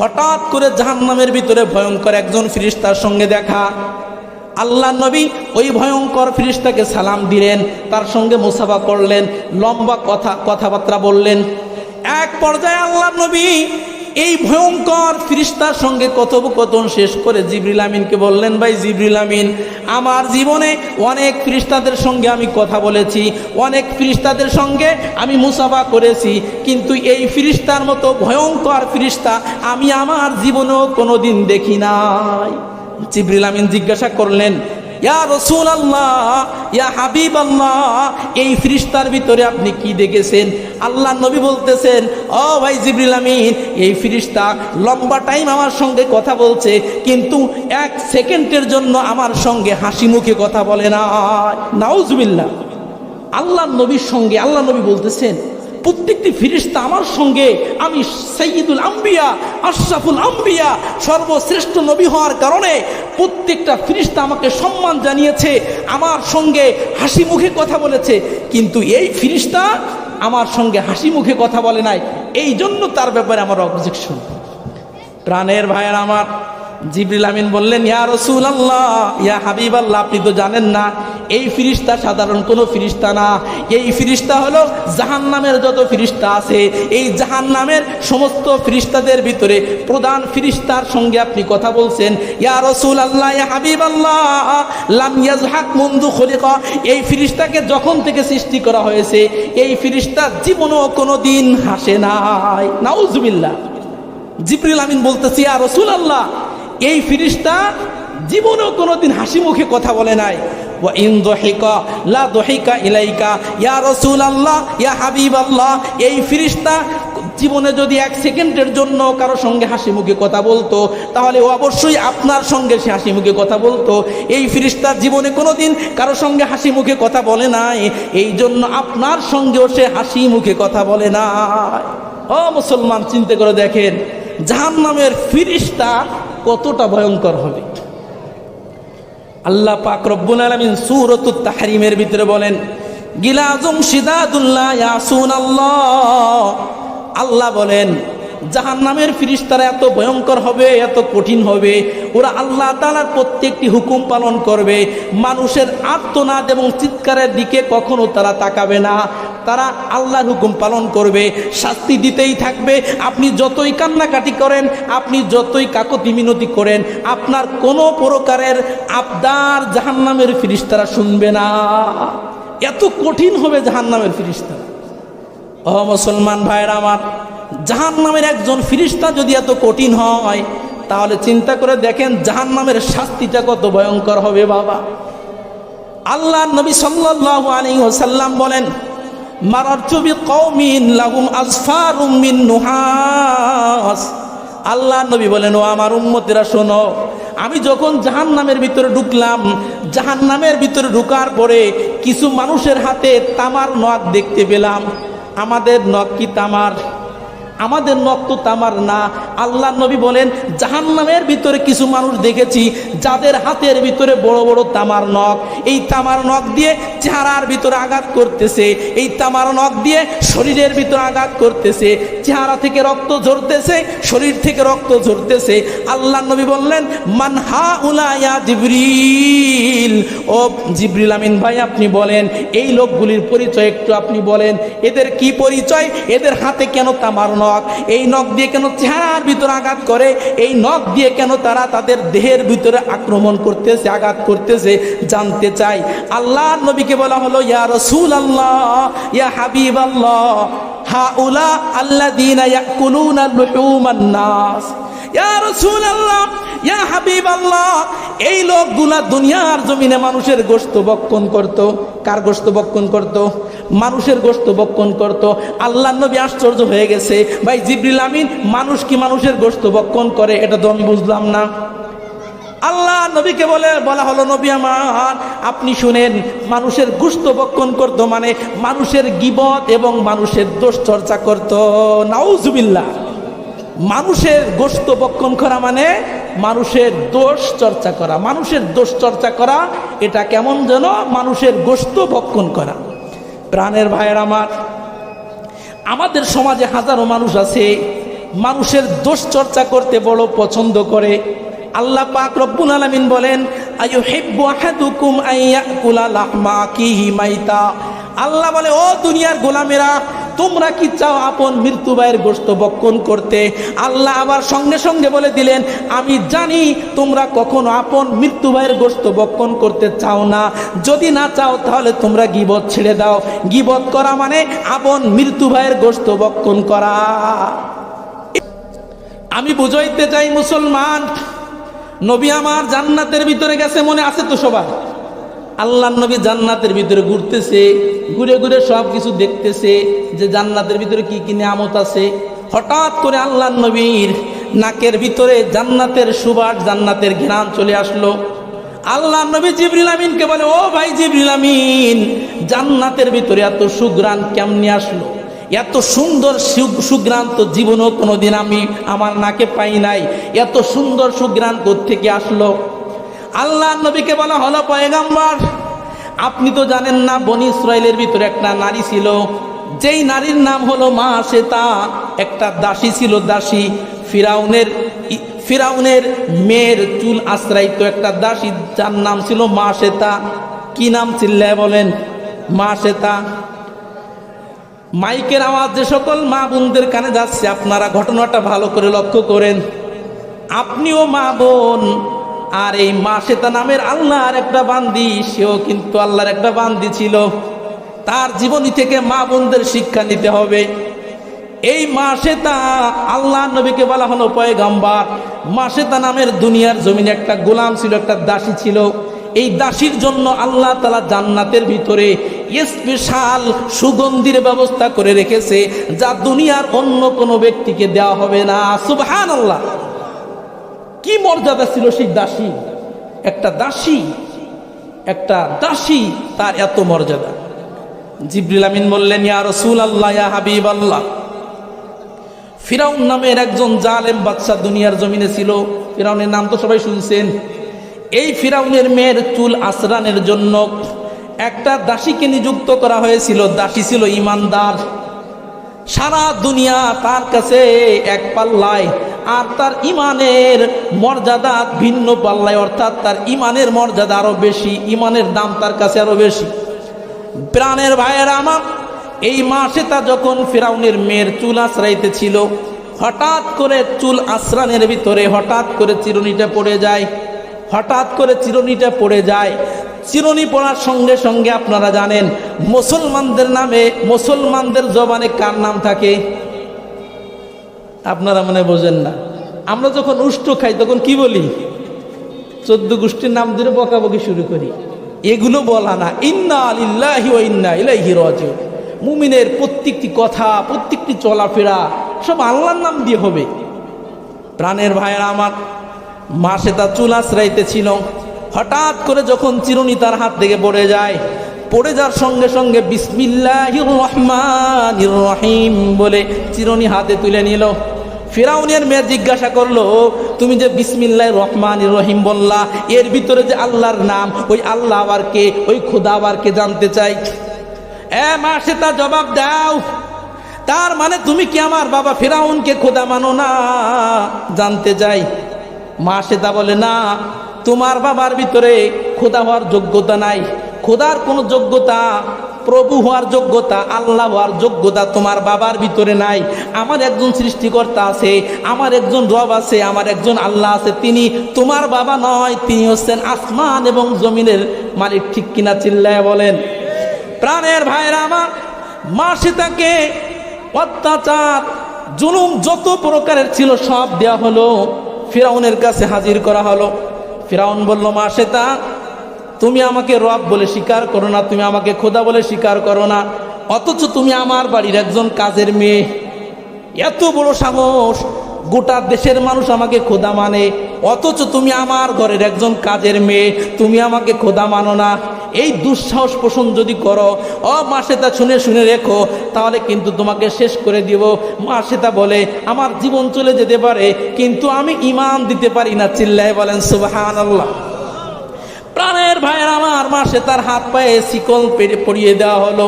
হঠাৎ করে জাহান্নামের ভিতরে ভয়ঙ্কর একজন ফিরিস্তার সঙ্গে দেখা। আল্লাহ নবী ওই ভয়ঙ্কর ফিরিস্তাকে সালাম দিলেন, তার সঙ্গে মুসাফা করলেন, লম্বা কথা, কথাবার্তা বললেন। এক পর্যায়ে আল্লাহ নবী এই ভয়ঙ্কর ফিরিস্তার সঙ্গে কথোপকথন শেষ করে জিবরিল আমিনকে বললেন, ভাই জিবরিল আমিন, আমার জীবনে অনেক ফিরিস্তাদের সঙ্গে আমি কথা বলেছি, অনেক ফিরিস্তাদের সঙ্গে আমি মুসাফা করেছি, কিন্তু এই ফিরিস্তার মতো ভয়ঙ্কর ফিরিস্তা আমি আমার জীবনেও কোনোদিন দেখি নাই। জিবরিল আমিন জিজ্ঞাসা করলেন ইয়া রসুল আল্লাহ ইয়া হাবিব আল্লাহ এই ফিরিস্তার ভিতরে আপনি কি দেখেছেন? আল্লাহ নবী বলতেছেন, ও ভাই জিবরিল আমিন, এই ফিরিস্তা লম্বা টাইম আমার সঙ্গে কথা বলছে, কিন্তু এক সেকেন্ডের জন্য আমার সঙ্গে হাসি মুখে কথা বলে না নাউজবিল্লা আল্লাহ নবীর সঙ্গে, আল্লাহ নবী বলতেছেন প্রত্যেকটি ফিরিস্তা আমার সঙ্গে। আমি সৈয়দুল আম্বিয়া, আশরাফুল আম্বিয়া, সর্বশ্রেষ্ঠ নবী হওয়ার কারণে প্রত্যেকটা ফিরিস্তা আমাকে সম্মান জানিয়েছে, আমার সঙ্গে হাসি মুখে কথা বলেছে। কিন্তু এই ফিরিস্তা আমার সঙ্গে হাসি মুখে কথা বলে নাই। এই জন্য তার ব্যাপারে আমার অবজেকশন। প্রাণের ভাইয়ের আমার জিবরিল আমিন বললেন, ইয়া রসুল আল্লাহ ইয়া হাবিব আল্লাহ আপনি তো জানেন না, এই ফিরিস্তা সাধারণ কোনো ফিরিস্তা না। এই ফিরিস্তা হলো জাহান নামের যত ফিরিস্তা আছে। এই জাহান নামের সমস্ত ফিরিস্তাদের ভিতরে প্রধান ফিরিস্তার সঙ্গে আপনি কথা বলছেন। ইয়া রসুল আল্লাহ ইয়া হাবিব আল্লাহ লাম ইয়াজহাক মুন্দু খলিকা। এই ফিরিস্তাকে যখন থেকে সৃষ্টি করা হয়েছে, এই ফিরিস্তা জীবনও কোনো দিন হাসে নাই। নাউজুবিল্লাহ। জিবরিল আমিন বলতেছি আর রসুল আল্লাহ এই ফিরিস্তা জীবনেও কোনোদিন হাসি মুখে কথা বলে নাই। ইলাইকা, ইয়া রসুল ইয়া হাবিব আল্লাহ এই জীবনে যদি এক সেকেন্ডের জন্য কারও সঙ্গে হাসি মুখে কথা বলতো, তাহলে অবশ্যই আপনার সঙ্গে সে কথা বলতো। এই ফিরিস্তার জীবনে কারও সঙ্গে হাসি মুখে কথা বলে নাই। এই জন্য আপনার সঙ্গেও সে হাসি মুখে কথা বলে নাই। ও মুসলমান, চিন্তা করে দেখেন জাহান নামের ফিরিস্তা কতটা ভয়ঙ্কর হবে। আল্লাহ পাক রব্বুল আলমিন সুরত তাহারিমের ভিতরে বলেন, গিলাজম সিদাদুল্লাহ ইয়াসুন আল্লাহ আল্লাহ বলেন জাহান নামের ফিরিস্তারা এত ভয়ঙ্কর হবে, এত কঠিন হবে। ওরা আল্লাহ তালার প্রত্যেকটি হুকুম পালন করবে। মানুষের আত্মনাদ এবং চিৎকারের দিকে কখনো তারা তাকাবে না। তারা আল্লাহর হুকুম পালন করবে, শাস্তি দিতেই থাকবে। আপনি যতই কান্নাকাটি করেন, আপনি যতই কাকতি মিনতি করেন, আপনার কোনো প্রকারের আবদার জাহান্নামের ফিরিস্তারা শুনবে না। এত কঠিন হবে জাহান্নামের ফিরিস্তারা। ও মুসলমান ভাইয়ের আমার জাহান নামের একজন ফিরিস্তা যদি এত কঠিন হয়, তাহলে চিন্তা করে দেখেন জাহান নামের শাস্তিটা কত ভয়ঙ্কর হবে বাবা। আল্লাহ নবী সাল্লাল্লাহু আলাইহি ওয়াসাল্লাম বলেন মারারতু বিকৌমিন লাহুম আজফারুম মিন নুহাস। আল্লাহ নবী বলেন, ও আমার উম্মতেরা, শোনো, আমি যখন জাহান নামের ভিতরে ঢুকলাম জাহান নামের ভিতরে ঢুকার পরে কিছু মানুষের হাতে তামার নখ দেখতে পেলাম। আমাদের নখ কি তামার? আমাদের নখ তো তামার না। আল্লাহ নবী বলেন, জাহান্নামের ভিতরে কিছু মানুষ দেখেছি, যাদের হাতের ভিতরে বড় বড় তামার নখ। এই তামার নখ দিয়ে চেহারার ভিতরে আঘাত করতেছে। এই তামার নখ দিয়ে শরীরের ভিতরে আঘাত করতেছে। চেহারা থেকে রক্ত ঝরতেছে, শরীর থেকে রক্ত ঝরতেছে। আল্লাহ নবী বললেন মানহা উলায়া জিবরিল। ও জিবরিল আমিন ভাই, আপনি বলেন, এই লোকগুলির পরিচয় একটু আপনি বলেন। এদের কি পরিচয়? এদের হাতে কেন তামার নখ? এই নখ দিয়ে কেন চেহারার ভিতরে আঘাত করে? এই নখ দিয়ে কেন তারা তাদের দেহের ভিতরে আক্রমণ করতেছে, আঘাত করতেছে? জানতে চাই। আল্লাহ নবীকে বলা হলো, ইয়া রসুল আল্লাহ ইয়া হাবিব আল্লাহ হা উলা আল্লাহ দিন নাস আল্লাহ ইয়া হাবিব আল্লাহ এই লোকগুলা দুনিয়ার জমিনে মানুষের গোস্ত বক্ষণ করত। কার গোস্ত বক্ষণ করত? মানুষের গোস্ত বক্ষণ করত। আল্লাহ নবী আশ্চর্য হয়ে গেছে। ভাই জিবরিল আমিন, মানুষ কি মানুষের গোস্ত বক্ষণ করে? এটা তো আমি বুঝলাম না। আল্লাহ নবীকে বলে, বলা হলো, নবী আমার, আপনি শুনেন, মানুষের গুস্ত বক্ষণ করতো মানে মানুষের গিবত এবং মানুষের দোষ চর্চা করতো। নাউজুবিল্লাহ। মানুষের গোস্ত বক্ষণ করা মানে মানুষের দোষ চর্চা করা। মানুষের দোষ চর্চা করা, এটা কেমন যেন মানুষের গোস্ত বক্ষণ করা। প্রাণের ভাইয়ের আমার। আমাদের সমাজে হাজারো মানুষ আছে, মানুষের দোষ চর্চা করতে বড় পছন্দ করে। আল্লাহ পাক রব্বুল আলামিন বলেন আল্লাহ বলে, ও দুনিয়ার গোলামেরা তোমরা কি চাও আপন মৃত্যু ভাইয়ের গোস্ত বক্ষণ করতে? আল্লাহ আবার সঙ্গে সঙ্গে বলে দিলেন, আমি জানি তোমরা কখনো আপন মৃত্যু ভাইয়ের গোস্ত বক্ষণ করতে চাও না। যদি না চাও, তাহলে তোমরা গিবত ছেড়ে দাও। গিবত করা মানে আপন মৃত্যু ভাইয়ের গোস্ত বক্ষণ করা। আমি বুঝাইতে চাই মুসলমান, নবী আমার জান্নাতের ভিতরে গেছে মনে আছে তো সবার আল্লাহ নবী জান্নাতের ভিতরে ঘুরতেছে, ঘুরে ঘুরে সব কিছু দেখতেছে যে জান্নাতের ভিতরে কি কি নিয়ামত আছে। হঠাৎ করে আল্লাহ নবীর নাকের ভিতরে জান্নাতের সুবাস, জান্নাতের ঘ্রাণ চলে আসলো। আল্লাহ নবী জিবরিল আমিনকে বলে, ও ভাই জিবরিল আমিন, জান্নাতের ভিতরে এত সুগ্রাণ কেমনি আসলো? এত সুন্দর সুগ্রাণ তো জীবনও কোনোদিন আমি আমার নাকে পাই নাই। এত সুন্দর সুগ্রাণ থেকে আসলো? আল্লাহ নবীকে বলা হলো, পয়গাম্বার, আপনি তো জানেন না, বনি ইসরায়েলের ভিতরে একটা নারী ছিল। যেই নারীর নাম হলো মা শ্বেতা একটা দাসী ছিল দাসী। ফিরাউনের ফিরাউনের মেয়ের চুল আশ্রাইত একটা দাসী, যার নাম ছিল মা শ্বেতা কি নাম চিল্লায় বলেন? মা শ্বেতা মাইকের আওয়াজ যে সকল মা বোনদের কানে যাচ্ছে, আপনারা ঘটনাটা ভালো করে লক্ষ্য করেন। আপনিও মা বোন আর এই মা শ্বেতা নামের আল্লাহর একটা বান্দি, সেও কিন্তু আল্লাহর একটা বান্দি ছিল। তার জীবনী থেকে মা বোনদের শিক্ষা নিতে হবে। এই মা শ্বেতা আল্লাহ নবীকে বলা হলো পয়গাম্বার। মা শ্বেতা নামের দুনিয়ার জমিনে একটা গোলাম ছিল, একটা দাসী ছিল। এই দাসীর জন্য আল্লাহ তালা জান্নাতের ভিতরে স্পেশাল সুগন্ধির ব্যবস্থা করে রেখেছে, যা দুনিয়ার অন্য কোনো ব্যক্তিকে দেওয়া হবে না। সুবহান আল্লাহ কি মর্যাদা ছিল সেই দাসী? একটা দাসী একটা দাসী তার এত মর্যাদা। জিবরিল আমিন বললেন, ইয়া রসুল আল্লাহ ইয়া হাবিব আল্লাহ ফিরাউন নামের একজন জালেম বাদশা দুনিয়ার জমিনে ছিল। ফিরাউনের নাম তো সবাই শুনছেন। এই ফিরাউনের মেয়ের চুল আশ্রানের জন্য একটা দাসীকে নিযুক্ত করা হয়েছিল। দাসী ছিল ইমানদার। সারা দুনিয়া তার কাছে এক পাল্লায় আর তার ইমানের মর্যাদা ভিন্ন পাল্লায়, অর্থাৎ তার ইমানের মর্যাদা আরও বেশি, ইমানের দাম তার কাছে আরও বেশি। প্রাণের ভাইয়ের আমার, এই মাসে তা যখন ফেরাউনের মেয়ের চুল আশ্রাইতে ছিল হঠাৎ করে চুল আশ্রানের ভিতরে, হঠাৎ করে চিরুনিটা পড়ে যায়, হঠাৎ করে চিরুনিটা পড়ে যায়। চিরুনি পড়ার সঙ্গে সঙ্গে আপনারা জানেন, মুসলমানদের নামে, মুসলমানদের জবানে কার নাম থাকে? আপনারা মনে বোঝেন না। আমরা যখন উষ্ট খাই, তখন কি বলি? চোদ্দ গোষ্ঠীর নাম ধরে বকাবকি শুরু করি। এগুলো বলা না। ইন্না আলিল্লাহি ও ইন্না ইলাইহি রাজিউন। মুমিনের প্রত্যেকটি কথা, প্রত্যেকটি চলাফেরা, সব আল্লাহর নাম দিয়ে হবে। প্রাণের ভাইয়েরা আমার, মাসে তার চুল আশ্রাইতেছিল হঠাৎ করে যখন চিরুনি তার হাত থেকে পড়ে যায় পড়ে যাওয়ার সঙ্গে সঙ্গে বিসমিল্লাহির রহমানির রহিম বলে চিরুনি হাতে তুলে নিল। ফেরাউনের মেয়ে জিজ্ঞাসা করল, তুমি যে বিসমিল্লাহ রহমান রহিম বললা, এর ভিতরে যে আল্লাহর নাম, ওই আল্লাহ আবার কে? ওই খুদা আবার কে জানতে চাই? এ মা সে তা জবাব দাও। তার মানে তুমি কি আমার বাবা ফিরাউনকে খোদা মানো না? জানতে চাই। মা সেটা বলে, না, তোমার বাবার ভিতরে খোদা হওয়ার যোগ্যতা নাই। খোদার কোনো যোগ্যতা, প্রভু হওয়ার যোগ্যতা, আল্লাহ হওয়ার যোগ্যতা তোমার বাবার ভিতরে নাই। আমার একজন সৃষ্টিকর্তা আছে, আমার একজন রব আছে, আমার একজন আল্লাহ আছে, তিনি তোমার বাবা নয়, তিনি হচ্ছেন আসমান এবং জমিনের মালিক। ঠিক কিনা চিল্লায় বলেন? প্রাণের ভাইরা আমার মা সীতাকে অত্যাচার, জুলুম যত প্রকারের ছিল সব দেওয়া হলো, ফিরাউনের কাছে হাজির করা হলো। ফিরাউন বলল মা শ্বেতা তুমি আমাকে রব বলে স্বীকার করো না, তুমি আমাকে খোদা বলে স্বীকার করো না। অথচ তুমি আমার বাড়ির একজন কাজের মেয়ে। এত বড় সাহস, গোটা দেশের মানুষ আমাকে খোদা মানে। অথচ তুমি আমার ঘরের একজন কাজের মেয়ে, তুমি আমাকে খোদা মানো না। এই দুঃসাহস পোষণ যদি করো, অ, মা সেটা শুনে শুনে রেখো, তাহলে কিন্তু তোমাকে শেষ করে দিব। মা সেটা বলে, আমার জীবন চলে যেতে পারে, কিন্তু আমি ইমান দিতে পারি না। চিল্লায় বলেন সুবাহান আল্লাহ প্রাণের ভাইয়ের আমার মাসে তার হাত পায়ে শিকল পেরে পরিয়ে দেওয়া হলো।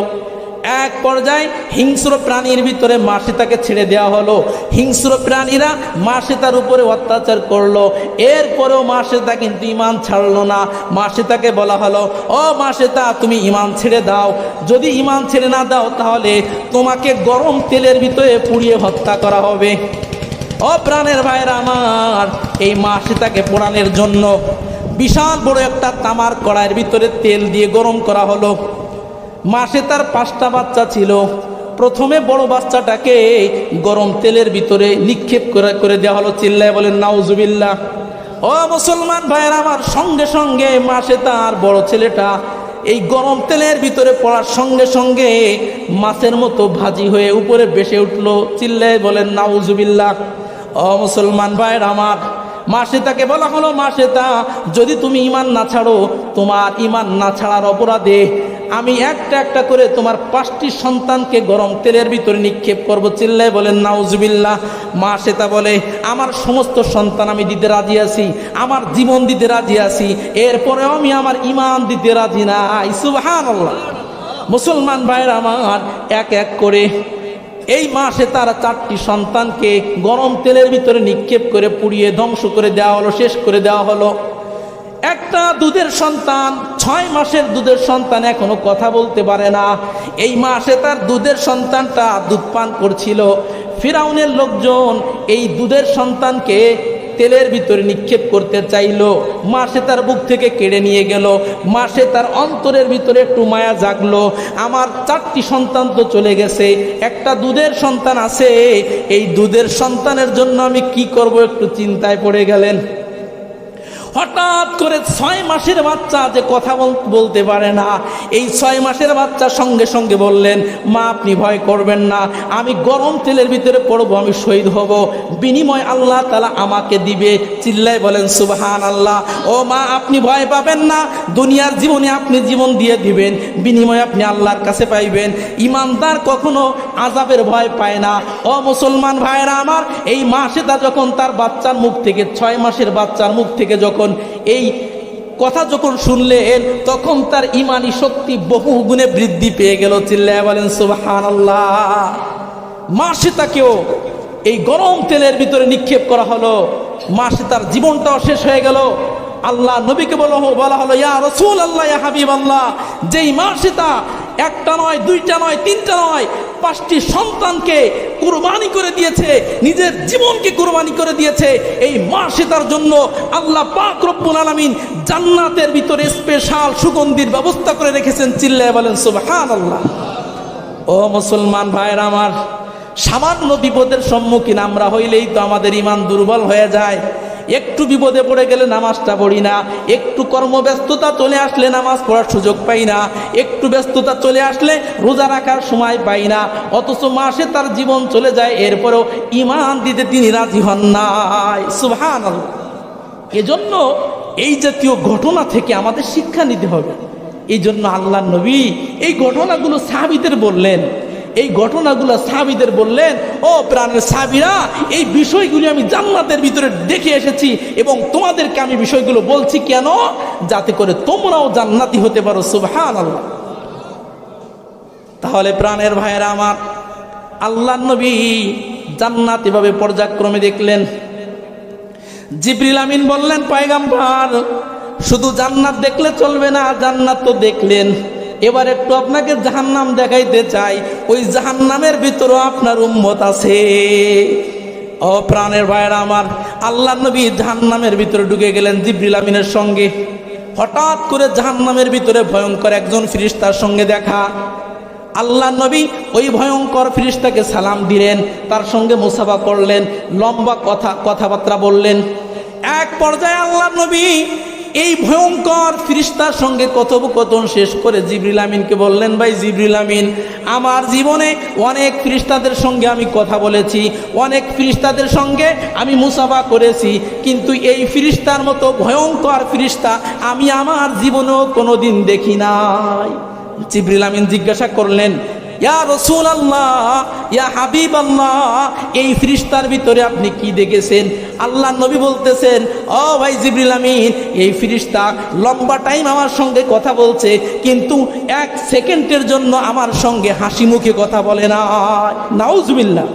এক পর্যায়ে হিংস্র প্রাণীর ভিতরে মাসে তাকে ছেড়ে দেওয়া হলো। হিংস্র প্রাণীরা মাসে তার উপরে অত্যাচার করল। এরপরেও মাসেতা কিন্তু ইমান ছাড়লো না। মাসেতাকে বলা হলো, ও মাসেতা তুমি ইমান ছেড়ে দাও। যদি ইমান ছেড়ে না দাও তাহলে তোমাকে গরম তেলের ভিতরে পুড়িয়ে হত্যা করা হবে। ও প্রাণের ভাইরা আমার, এই মাসেতাকে পোড়ানোর জন্য বিশাল বড় একটা তামার কড়াইয়ের ভিতরে তেল দিয়ে গরম করা হলো। মাসে তার পাঁচটা বাচ্চা ছিল। প্রথমে বড় বাচ্চাটাকে গরম তেলের ভিতরে নিক্ষেপ করে করে দেওয়া হলো, চিল্লায় বলেন, নাউজুবিল্লাহ। ও মুসলমান ভাইয়ের আমার, সঙ্গে সঙ্গে মাসে তার বড় ছেলেটা এই গরম তেলের ভিতরে পড়ার সঙ্গে সঙ্গে মাছের মতো ভাজি হয়ে উপরে বেসে উঠল, চিল্লায় বলেন, নাউজুবিল্লাহ। ও মুসলমান ভাইয়ের আমার মাসে তাকে বলা হলো মাসে তা যদি তুমি ইমান না ছাড়ো, তোমার ইমান না ছাড়ার অপরাধে আমি একটা একটা করে তোমার পাঁচটি সন্তানকে গরম তেলের ভিতরে নিক্ষেপ করব। চিল্লায় বলেন, নাউজবিল্লাহ। মা সেতা বলে, আমার সমস্ত সন্তান আমি দিতে রাজি আছি, আমার জীবন দিতে রাজি আছি, এরপরেও আমি আমার ইমান দিতে রাজি নাই। সুবহান মুসলমান ভাইয়ের আমার, এক এক করে এই মাসে তারা চারটি সন্তানকে গরম তেলের ভিতরে নিক্ষেপ করে পুড়িয়ে ধ্বংস করে দেওয়া হলো, শেষ করে দেওয়া হলো। একটা দুধের সন্তান, ছয় মাসের দুধের সন্তান এখনও কথা বলতে পারে না। এই মাসে তার দুধের সন্তানটা দুধ পান করছিল। ফিরাউনের লোকজন এই দুধের সন্তানকে তেলের ভিতরে নিক্ষেপ করতে চাইলো। মাসে তার বুক থেকে কেড়ে নিয়ে গেল। মাসে তার অন্তরের ভিতরে একটু মায়া জাগলো। আমার চারটি সন্তান তো চলে গেছে। একটা দুধের সন্তান আছে। এই দুধের সন্তানের জন্য আমি কি করব একটু চিন্তায় পড়ে গেলেন। হঠাৎ করে ছয় মাসের বাচ্চা যে কথা বলতে পারে না, এই ছয় মাসের বাচ্চা সঙ্গে সঙ্গে বললেন, মা, আপনি ভয় করবেন না, আমি গরম তেলের ভিতরে পড়ব, আমি শহীদ হব। বিনিময় আল্লাহ তালা আমাকে দিবে চিল্লাই বলেন সুবহান আল্লাহ ও মা, আপনি ভয় পাবেন না, দুনিয়ার জীবনে আপনি জীবন দিয়ে দিবেন, বিনিময় আপনি আল্লাহর কাছে পাইবেন। ইমানদার কখনো আজাবের ভয় পায় না। ও মুসলমান ভাইরা আমার, এই মাসে তা যখন তার বাচ্চার মুখ থেকে, ছয় মাসের বাচ্চার মুখ থেকে যখন যখন এই কথা যখন শুনলেন, তখন তার ইমানি শক্তি বহু গুণে বৃদ্ধি পেয়ে গেল। চিল্লায় বলেন সুবাহান আল্লাহ মাসে তাকেও এই গরম তেলের ভিতরে নিক্ষেপ করা হলো। মাসে তার জীবনটাও শেষ হয়ে গেল। আল্লাহ নবীকে বলা হলো, ইয়া রসুল আল্লাহ হাবিব আল্লাহ যেই মা সীতা একটা নয়, দুইটা নয়, তিনটা নয়, পাঁচটি সন্তানকে কুরবানি করে দিয়েছে, নিজের জীবনকে কোরবানি করে দিয়েছে। এই মা সীতার জন্য আল্লাহ পাক রব্বুল আলামিন জান্নাতের ভিতরে স্পেশাল সুগন্ধির ব্যবস্থা করে রেখেছেন, চিল্লায় বলেন সুবহান আল্লাহ ও মুসলমান ভাইয়ের আমার, সামান্য বিপদের সম্মুখীন আমরা হইলেই তো আমাদের ইমান দুর্বল হয়ে যায়। একটু বিপদে পড়ে গেলে নামাজটা পড়ি না। একটু কর্মব্যস্ততা চলে আসলে নামাজ পড়ার সুযোগ পাই না। একটু ব্যস্ততা চলে আসলে রোজা রাখার সময় পাই না। অথচ মাসে তার জীবন চলে যায়, এরপরেও ইমান দিতে তিনি রাজি হন নাই। সুভান এজন্য এই জাতীয় ঘটনা থেকে আমাদের শিক্ষা নিতে হবে। এই জন্য আল্লাহ নবী এই ঘটনাগুলো সাহাবিদের বললেন এই ঘটনাগুলো সাবিদের বললেন, ও প্রাণের সাবিরা এই বিষয়গুলি আমি জান্নাতের ভিতরে দেখে এসেছি এবং তোমাদেরকে আমি বিষয়গুলো বলছি কেন? যাতে করে তোমরাও জান্নাতি হতে পারো সুবহান আল্লাহ তাহলে প্রাণের ভাইয়েরা আমার, আল্লাহ নবী জান্নাত এভাবে পর্যায়ক্রমে দেখলেন। জিবরিল আমিন বললেন, পায়গাম্বার, শুধু জান্নাত দেখলে চলবে না, জান্নাত তো দেখলেন। এবার একটু আপনাকে জাহান্নাম দেখাইতে চাই। ওই জাহান্নামের ভিতরেও আপনার উম্মত আছে। ও প্রাণের ভাইয়ের আমার আল্লাহ নবী জাহান্নামের ভিতরে ঢুকে গেলেন জিব্রিল আমিনের সঙ্গে। হঠাৎ করে জাহান্নামের ভিতরে ভয়ঙ্কর একজন ফিরিস্তার সঙ্গে দেখা। আল্লাহ নবী ওই ভয়ঙ্কর ফিরিস্তাকে সালাম দিলেন, তার সঙ্গে মুসাফা করলেন, লম্বা কথা, কথাবার্তা বললেন। এক পর্যায়ে আল্লাহ নবী এই ভয়ঙ্কর ফিরিস্তার সঙ্গে কথোপকথন শেষ করে জিবরিল আমিনকে বললেন, ভাই জিবরিল আমিন, আমার জীবনে অনেক ফিরিস্তাদের সঙ্গে আমি কথা বলেছি, অনেক ফিরিস্তাদের সঙ্গে আমি মুসাফা করেছি, কিন্তু এই ফিরিস্তার মতো ভয়ঙ্কর ফিরিস্তা আমি আমার জীবনেও কোনো দিন দেখি নাই। জিবরিল আমিন জিজ্ঞাসা করলেন ইয়া রসুল আল্লাহ ইয়া হাবিব আল্লাহ এই ফিরিস্তার ভিতরে আপনি কি দেখেছেন? আল্লাহ নবী বলতেছেন, ও ভাই জিবরিল আমিন, এই ফিরিস্তা লম্বা টাইম আমার সঙ্গে কথা বলছে, কিন্তু এক সেকেন্ডের জন্য আমার সঙ্গে হাসি মুখে কথা বলে না নাউজুবিল্লাহ।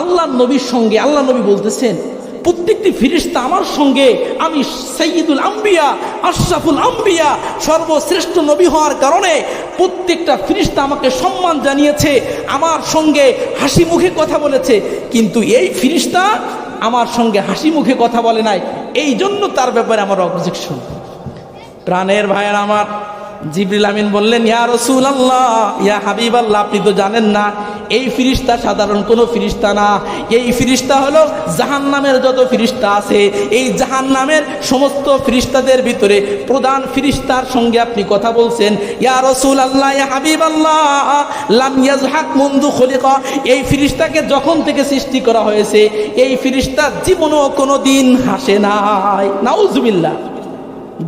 আল্লাহ নবীর সঙ্গে, আল্লাহ নবী বলতেছেন প্রত্যেকটি ফিরিস্তা আমার সঙ্গে। আমি সৈয়দুল আম্বিয়া, আশরাফুল আম্বিয়া, সর্বশ্রেষ্ঠ নবী হওয়ার কারণে প্রত্যেকটা ফিরিস্তা আমাকে সম্মান জানিয়েছে, আমার সঙ্গে হাসি মুখে কথা বলেছে। কিন্তু এই ফিরিস্তা আমার সঙ্গে হাসি মুখে কথা বলে নাই। এই জন্য তার ব্যাপারে আমার অবজেকশন। প্রাণের ভাইয়ের আমার জিবরিল আমিন বললেন, ইয়া রসুল আল্লাহ ইয়া হাবিব আল্লাহ আপনি তো জানেন না, এই ফিরিস্তা সাধারণ কোনো ফিরিস্তা না। এই ফিরিস্তা হলো জাহান নামের যত ফিরিস্তা আছে। এই জাহান নামের সমস্ত ফিরিস্তাদের ভিতরে প্রধান ফিরিস্তার সঙ্গে আপনি কথা বলছেন, ইয়া রসুল আল্লাহ ইয়া হাবিব আল্লাহ লাম ইয়াজহাক মুন্দু খলিকা। এই ফিরিস্তাকে যখন থেকে সৃষ্টি করা হয়েছে, এই ফিরিস্তা জীবনও কোনো দিন হাসে নাই। নাউজুবিল্লাহ।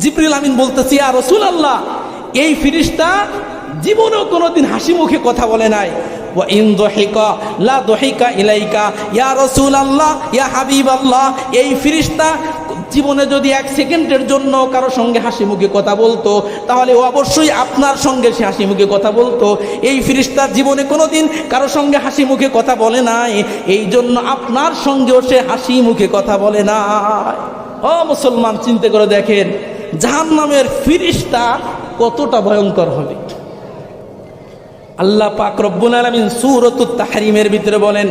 জিবরিল আমিন বলতেছি আর রসুল আল্লাহ এই ফিরিস্তা জীবনেও কোনোদিন হাসি মুখে কথা বলে নাই। ইন লা ইলাইকা, ইয়া রসুল আল্লাহ ইয়া হাবিব আল্লাহ এই জীবনে যদি এক সেকেন্ডের জন্য সঙ্গে কথা বলতো, তাহলে অবশ্যই আপনার সঙ্গে সে হাসি মুখে কথা বলতো। এই জীবনে সঙ্গে হাসি মুখে কথা বলে নাই। এই জন্য আপনার সঙ্গেও সে হাসি মুখে কথা বলে না ও মুসলমান, চিন্তা করে দেখেন জাহান নামের ফিরিস্তা কতটা ভয়ঙ্কর হবে। আল্লাহ পাক রব্বুল আলামিন সূরাতুত তাহরিমের ভিতরে বলেন,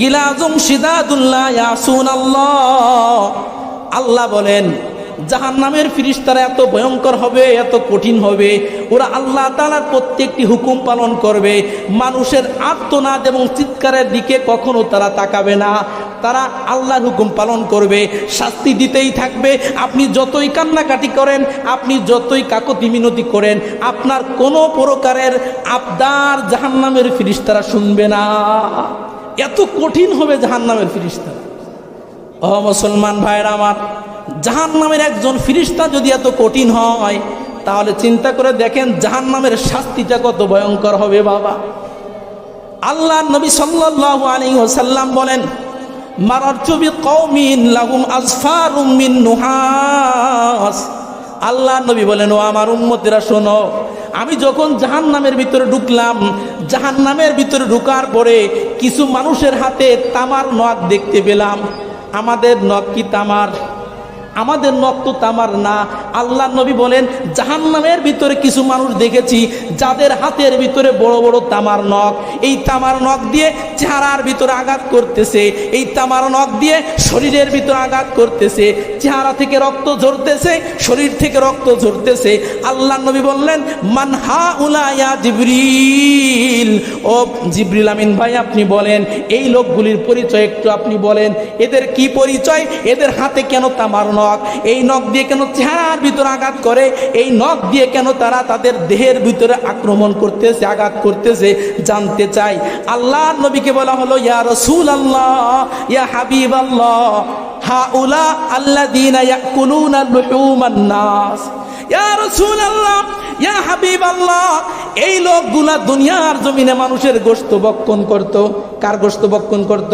গিলাজম শিদাদুল্লাহ ইয়াসুন আল্লাহ আল্লাহ বলেন জাহান নামের ফিরিস্তারা এত ভয়ঙ্কর হবে, এত কঠিন হবে। ওরা আল্লাহ তালার প্রত্যেকটি হুকুম পালন করবে। মানুষের আত্মনাদ এবং চিৎকারের দিকে কখনো তারা তাকাবে না। তারা আল্লাহর হুকুম পালন করবে। শাস্তি দিতেই থাকবে। আপনি যতই কান্নাকাটি করেন, আপনি যতই কাকতি মিনতি করেন, আপনার কোনো প্রকারের আবদার জাহান্নামের ফিরিস্তারা শুনবে না। এত কঠিন হবে জাহান্নামের ফিরিস্তারা। ও মুসলমান ভাইরা আমার জাহান নামের একজন ফিরিস্তা যদি এত কঠিন হয়, তাহলে চিন্তা করে দেখেন জাহান নামের শাস্তিটা কত ভয়ঙ্কর হবে বাবা। আল্লাহ নবী সাল্লাল্লাহু আলাইহি ওয়াসাল্লাম বলেন, মারারতু বিকৌমিন লাহুম আজফারুম মিন নুহাস। আল্লাহ নবী বলেন, ও আমার উম্মতেরা, শোনো, আমি যখন জাহান নামের ভিতরে ঢুকলাম জাহান নামের ভিতরে ঢুকার পরে কিছু মানুষের হাতে তামার নখ দেখতে পেলাম। আমাদের নখ কি তামার? আমাদের নখ তো তামার না। আল্লাহ নবী বলেন জাহান নামের ভিতরে কিছু মানুষ দেখেছি, যাদের হাতের ভিতরে বড় বড় তামার নখ। এই তামার নখ দিয়ে চেহারার ভিতরে আঘাত করতেছে। এই তামার নখ দিয়ে শরীরের ভিতরে আঘাত করতেছে। চেহারা থেকে রক্ত ঝরতেছে, শরীর থেকে রক্ত ঝরতেছে। আল্লাহ নবী বললেন মানহা উলায়া জিবরিল। ও জিবরিল আমিন ভাই, আপনি বলেন, এই লোকগুলির পরিচয় একটু আপনি বলেন। এদের কি পরিচয়? এদের হাতে কেন তামার নখ এই নখ দিয়ে কেন চেহারার ভিতরে আঘাত করে? এই নখ দিয়ে কেন তারা তাদের দেহের ভিতরে আক্রমণ করতেছে, আঘাত করতেছে? জানতে চাই। আল্লাহ নবীকে বলা হলো, ইয়া রসুল আল্লাহ ইয়া হাবিব আল্লাহ হা উলা আল্লাহ দিন ইয়া রসুল আল্লাহ ইয়া হাবিব আল্লাহ এই লোকগুলা দুনিয়ার জমিনে মানুষের গোস্ত বক্ষণ করত। কার গোস্ত বক্ষণ করত?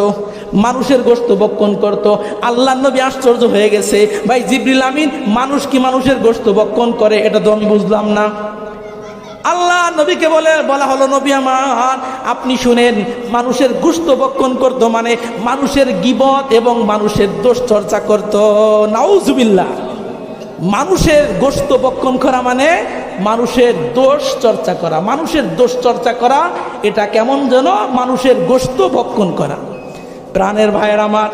মানুষের গোস্ত বক্ষণ করত। আল্লাহ নবী আশ্চর্য হয়ে গেছে। ভাই জিবরিল আমিন, মানুষ কি মানুষের গোস্ত বক্ষণ করে? এটা তো আমি বুঝলাম না। আল্লাহ নবীকে বলে, বলা হলো, নবী আমার, আপনি শুনেন, মানুষের গুস্ত বক্ষণ করত মানে মানুষের গিবত এবং মানুষের দোষ চর্চা করত। নাউজুবিল্লাহ। মানুষের গোস্ত বক্ষণ করা মানে মানুষের দোষ চর্চা করা। মানুষের দোষ চর্চা করা, এটা কেমন যেন মানুষের গোস্ত বক্ষণ করা। প্রাণের ভাইয়ের আমার।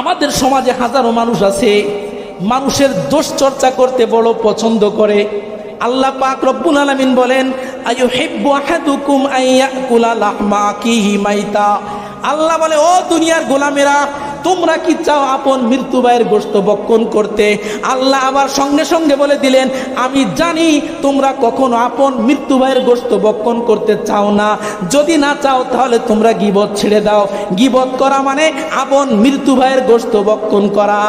আমাদের সমাজে হাজারো মানুষ আছে, মানুষের দোষ চর্চা করতে বড় পছন্দ করে। আল্লাহ পাক রব্বুল আলামিন বলেন, আইয়ুহিব্বু আহাদুকুম আইয়াকুলা লাহমা কিহি মাইতা। আল্লাহ বলে, ও দুনিয়ার গোলামেরা তোমরা কি চাও আপন মৃত্যু ভাইয়ের গোস্ত বক্ষণ করতে? আল্লাহ আবার সঙ্গে সঙ্গে বলে দিলেন, আমি জানি তোমরা কখনো আপন মৃত্যু ভাইয়ের গোস্ত বক্ষণ করতে চাও না। যদি না চাও তাহলে তোমরা গিবত ছেড়ে দাও। গিবত করা মানে আপন মৃত্যু ভাইয়ের গোস্ত বক্ষণ করা।